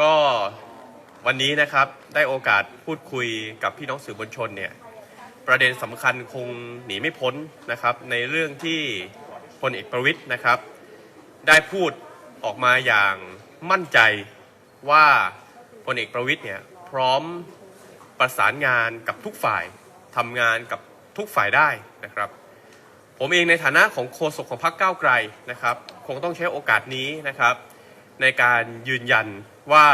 ก็วันนี้นะครับได้โอกาสพูดคุยกับพี่น้องสื่อมวลชนเนี่ยประเด็นสำคัญคงหนีไม่พ้นนะครับ ในเรื่องที่พลเอกประวิทย์นะครับ ได้พูดออกมาอย่างมั่นใจว่าพลเอกประวิทย์เนี่ยพร้อมประสานงานกับทุกฝ่ายทำงานกับทุกฝ่ายได้นะครับ ผมเองในฐานะของโฆษกของพรรคก้าวไกลนะครับ คงต้องใช้โอกาสนี้นะครับ ในการยืนยัน ว่า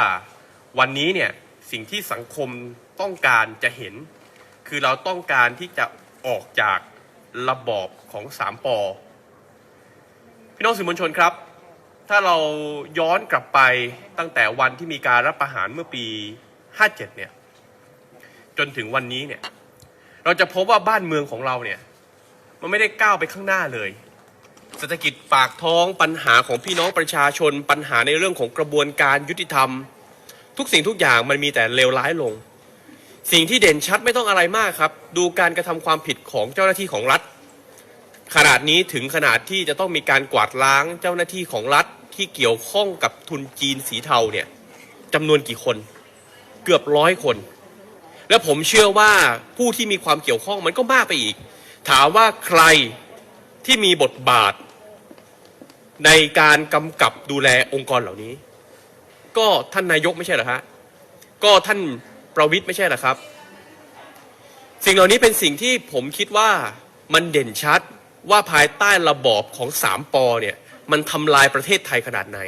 วันนี้เนี่ยสิ่งที่สังคมต้องการจะเห็น คือเราต้องการที่จะออกจากระบอบของสามปอพี่น้องสื่อมวลชนครับ ถ้าเราย้อนกลับไปตั้งแต่วันที่มีการรับประหารเมื่อปี 57 เนี่ย จนถึงวันนี้เนี่ย เราจะพบว่าบ้านเมืองของเราเนี่ย มันไม่ได้ก้าวไปข้างหน้าเลย เศรษฐกิจปากท้องปัญหาของพี่น้องประชาชน ปัญหาในเรื่องของกระบวนการยุติธรรม ทุกสิ่งทุกอย่างมันมีแต่เลวร้ายลง สิ่งที่เด่นชัดไม่ต้องอะไรมากครับ ดูการกระทำความผิดของเจ้าหน้าที่ของรัฐ ขนาดนี้ถึงขนาดที่จะต้องมีการกวาดล้างเจ้าหน้าที่ของรัฐที่เกี่ยวข้องกับทุนจีนสีเทาเนี่ยจำนวนกี่คน เกือบร้อยคน และผมเชื่อว่าผู้ที่มีความเกี่ยวข้องมันก็มากไปอีก ถามว่าใครที่มีบทบาท ในการกำกับดูแลองค์กรเหล่านี้ ก็ท่านนายกไม่ใช่เหรอฮะก็ท่านประวิทย์ไม่ใช่เหรอครับ สิ่งเหล่านี้เป็นสิ่งที่ผมคิดว่ามันเด่นชัดว่าภายใต้ระบอบของสามปอเนี่ยมันทำลายประเทศไทยขนาดไหน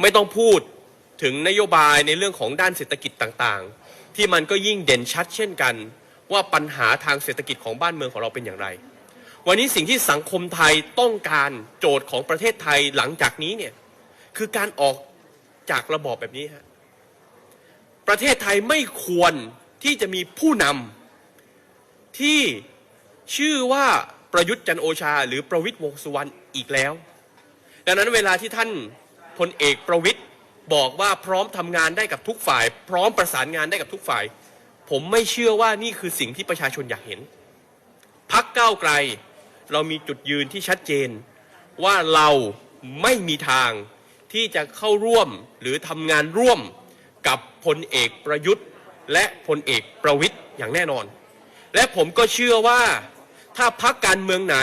ไม่ต้องพูดถึงนโยบายในเรื่องของด้านเศรษฐกิจต่างๆ ที่มันก็ยิ่งเด่นชัดเช่นกัน ว่าปัญหาทางเศรษฐกิจของบ้านเมืองของเราเป็นอย่างไร วันนี้สิ่งที่สังคมไทยต้องการโจทย์ของประเทศไทยหลังจากนี้เนี่ยคือการออกจากระบอบแบบนี้ฮะประเทศไทยไม่ควรที่จะมีผู้นำที่ชื่อว่าประยุทธ์จันโอชา หรือประวิทย์วงสุวรรณอีกแล้ว ดังนั้นเวลาที่ท่านพลเอกประวิทย์บอกว่าพร้อมทำงานได้กับทุกฝ่าย พร้อมประสานงานได้กับทุกฝ่าย ผมไม่เชื่อว่านี่คือสิ่งที่ประชาชนอยากเห็นพักเก้าไกล เรามีจุดยืนที่ชัดเจน ว่าเราไม่มีทางที่จะเข้าร่วมหรือทำงานร่วมกับพลเอกประยุทธ์ และพลเอกประวิทย์อย่างแน่นอน และผมก็เชื่อว่าถ้าพักการเมืองไหน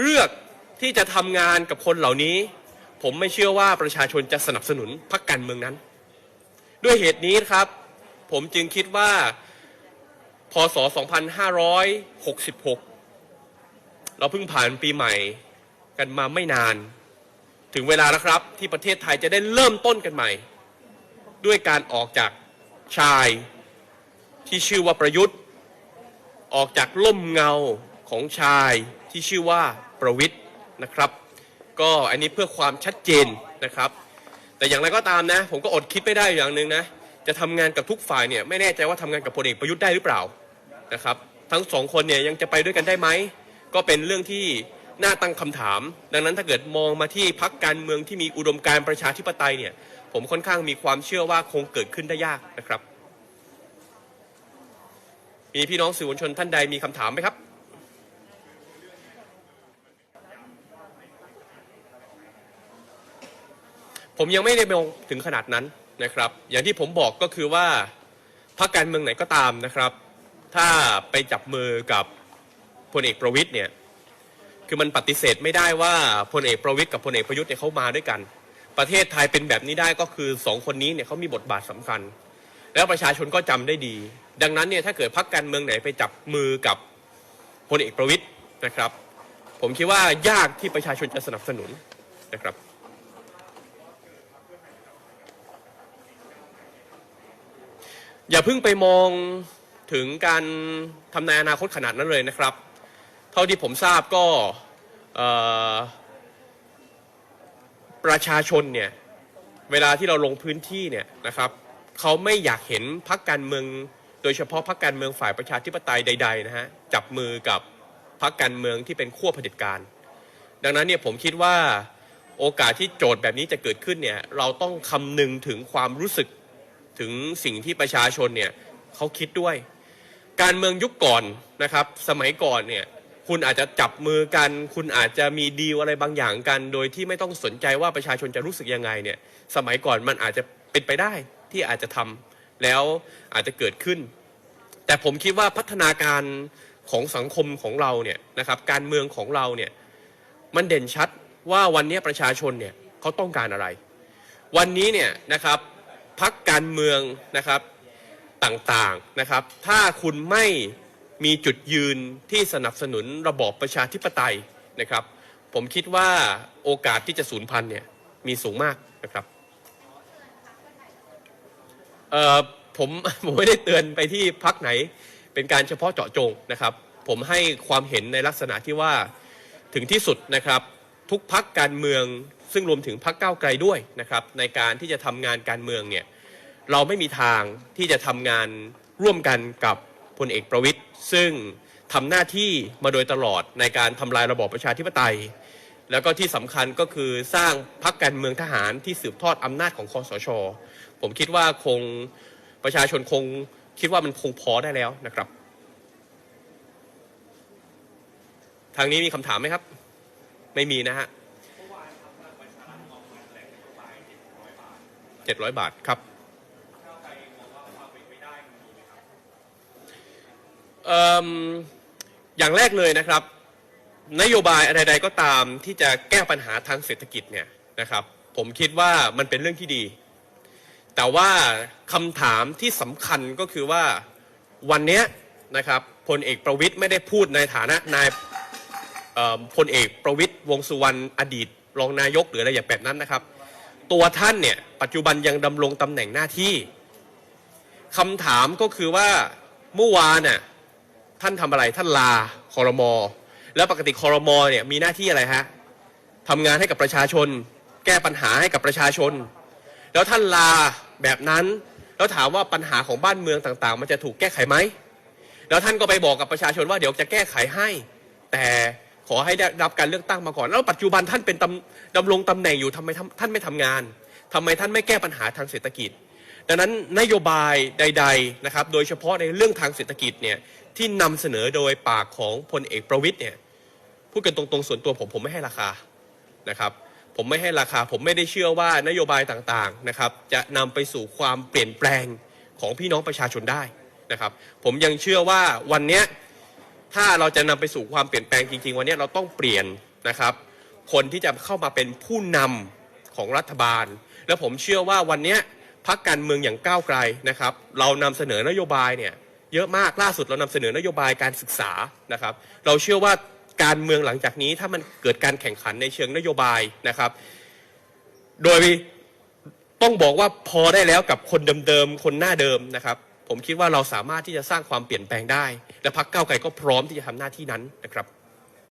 เลือกที่จะทำงานกับคนเหล่านี้ ผมไม่เชื่อว่าประชาชนจะสนับสนุนพักการเมืองนั้น ด้วยเหตุนี้ครับ ผมจึงคิดว่าพศ 2566 เราเพิ่งผ่านปีใหม่กันมาไม่นาน ถึงเวลาแล้วครับ ที่ประเทศไทยจะได้เริ่มต้นกันใหม่ ด้วยการออกจากชายที่ชื่อว่าประยุทธ์ ออกจากล่มเงาของชายที่ชื่อว่าประวิทย์นะครับ ก็อันนี้เพื่อความชัดเจนนะครับ แต่อย่างไรก็ตามนะ ผมก็อดคิดไม่ได้อย่างหนึ่งนะจะทำงานกับทุกฝ่ายเนี่ยไม่แน่ใจว่าทำงานกับพลเอกประยุทธ์ได้หรือเปล่านะครับ ทั้งสองคนเนี่ยยังจะไปด้วยกันได้ไหม ก็เป็นเรื่องที่น่าตั้งคำถาม ดังนั้นถ้าเกิดมองมาที่พักการเมืองที่มีอุดมการประชาธิปไตยเนี่ย ผมค่อนข้างมีความเชื่อว่าคงเกิดขึ้นได้ยากนะครับ มีพี่น้องสื่อมวลชนท่านใดมีคำถามไหมครับ ผมยังไม่ได้มองถึงขนาดนั้นนะครับ อย่างที่ผมบอกก็คือว่าพรรคการเมืองไหนก็ตามนะครับ ถ้าไปจับมือกับ พลเอกประวิทย์เนี่ยคือมันปฏิเสธไม่ได้ว่าพลเอกประวิทย์กับพลเอกประยุทธ์เนี่ยเขามาด้วยกัน ประเทศไทยเป็นแบบนี้ได้ก็คือสองคนนี้เนี่ยเขามีบทบาทสำคัญ แล้วประชาชนก็จำได้ดี ดังนั้นเนี่ยถ้าเกิดพรรคการเมืองไหนไปจับมือกับพลเอกประวิทย์นะครับ ผมคิดว่ายากที่ประชาชนจะสนับสนุนนะครับอย่าเพิ่งไปมองถึงการทำนายอนาคตขนาดนั้นเลยนะครับ เท่าที่ผมทราบก็ประชาชนเนี่ยเวลาที่เราลงพื้นที่เนี่ยนะครับเขาไม่อยากเห็นพักการเมือง โดยเฉพาะพักการเมืองฝ่ายประชาธิปไตยใด ๆ นะฮะจับมือกับพักการเมืองที่เป็นขั้วเผด็จการ ดังนั้นเนี่ยผมคิดว่าโอกาสที่โจทย์แบบนี้จะเกิดขึ้นเนี่ยเราต้องคำนึงถึงความรู้สึกถึงสิ่งที่ประชาชนเนี่ยเขาคิดด้วย การเมืองยุคก่อนนะครับ สมัยก่อนเนี่ย คุณอาจจะจับมือกัน คุณอาจจะมีดีลอะไรบางอย่างกัน โดยที่ไม่ต้องสนใจว่าประชาชนจะรู้สึกยังไงเนี่ย สมัยก่อนมันอาจจะเป็นไปได้ที่อาจจะทำแล้วอาจจะเกิดขึ้น แต่ผมคิดว่าพัฒนาการของสังคมของเราเนี่ยนะครับ การเมืองของเราเนี่ยมันเด่นชัดว่าวันนี้ประชาชนเนี่ยเขาต้องการอะไร วันนี้เนี่ยนะครับพักการเมืองนะครับต่างๆนะครับ ถ้าคุณไม่ มีจุดยืนที่สนับสนุนระบอบประชาธิปไตยนะครับ ผมคิดว่าโอกาสที่จะสูญพันธุ์เนี่ยมีสูงมากนะครับเอ่อผมผมไม่ได้เตือนไปที่พักไหนเป็นการเฉพาะเจาะจงนะครับ ผมให้ความเห็นในลักษณะที่ว่าถึงที่สุดนะครับทุกพักการเมืองซึ่งรวมถึงพักก้าวไกลด้วยนะครับในการที่จะทำงานการเมืองเนี่ยเราไม่มีทางที่จะทำงานร่วมกันกับ พลเอกประวิตยซึ่งทำหน้าที่มาโดยตลอดในการทำลายระบอบประชาธิปไตย แล้วก็ที่สำคัญก็คือสร้างพักการเมืองทหารที่สืบทอดอำนาจของคอสช ผมคิดว่าคงประชาชนคงคิดว่ามันคงพอได้แล้วนะครับ ทางนี้มีคำถามไหมครับ ไม่มีนะฮะเจ็ดร้อยบาทครับ อย่างแรกเลยนะครับ นโยบายอะไรใดก็ตามที่จะแก้ปัญหาทางเศรษฐกิจเนี่ยนะครับ ผมคิดว่ามันเป็นเรื่องที่ดี แต่ว่าคำถามที่สำคัญก็คือว่าวันนี้นะครับพลเอกประวิตยไม่ได้พูดในฐานะนายพลเอกประวิตยวงสุวรรณอดีต รองนายกหรืออะไรอย่างแบบนั้นนะครับ ตัวท่านเนี่ยปัจจุบันยังดำรงตำแหน่งหน้าที่คำถามก็คือว่าเมื่อวานน่ะ ท่านทำอะไรท่านลาคอรมอแล้วปกติคอรมอเนี่ยมีหน้าที่อะไรฮะทำงานให้กับประชาชน แก้ปัญหาให้กับประชาชน แล้วท่านลาแบบนั้น แล้วถามว่าปัญหาของบ้านเมืองต่างๆ มันจะถูกแก้ไขไหมแล้วท่านก็ไปบอกกับประชาชนว่าเดี๋ยวจะแก้ไขให้ แต่ขอให้ได้รับการเลือกตั้งมาก่อน แล้วปัจจุบันท่านเป็นตำดำรงตำแหน่งอยู่ทำไมท่านไม่ทำงานทำไมท่านไม่แก้ปัญหาทางเศรษฐกิจ ดังนั้นนโยบายใด ๆนะครับ โดยเฉพาะในเรื่องทางเศรษฐกิจเนี่ยที่นำเสนอโดยปากของพลเอกประวิตยเนี่ยพูดกันตรงๆส่วนตัวผมผมไม่ให้ราคานะครับผมไม่ให้ราคา ผมไม่ได้เชื่อว่านโยบายต่างๆนะครับ จะนำไปสู่ความเปลี่ยนแปลงของพี่น้องประชาชนได้นะครับ ผมยังเชื่อว่าวันนี้ถ้าเราจะนำไปสู่ความเปลี่ยนแปลงจริงๆ วันนี้เราต้องเปลี่ยนนะครับ คนที่จะเข้ามาเป็นผู้นำของรัฐบาล แล้วผมเชื่อว่าวันนี้ พักการเมืองอย่างก้าวไกลนะครับ เรานำเสนอนโยบายเนี่ยเยอะมากล่าสุดเรานำเสนอนโยบายการศึกษานะครับ เราเชื่อว่าการเมืองหลังจากนี้ถ้ามันเกิดการแข่งขันในเชิงนโยบายนะครับ โดยต้องบอกว่าพอได้แล้วกับคนเดิมๆคนหน้าเดิมนะครับ ผมคิดว่าเราสามารถที่จะสร้างความเปลี่ยนแปลงได้ และพรรคก้าไกลก็พร้อมที่จะทำหน้าที่นั้นนะครับ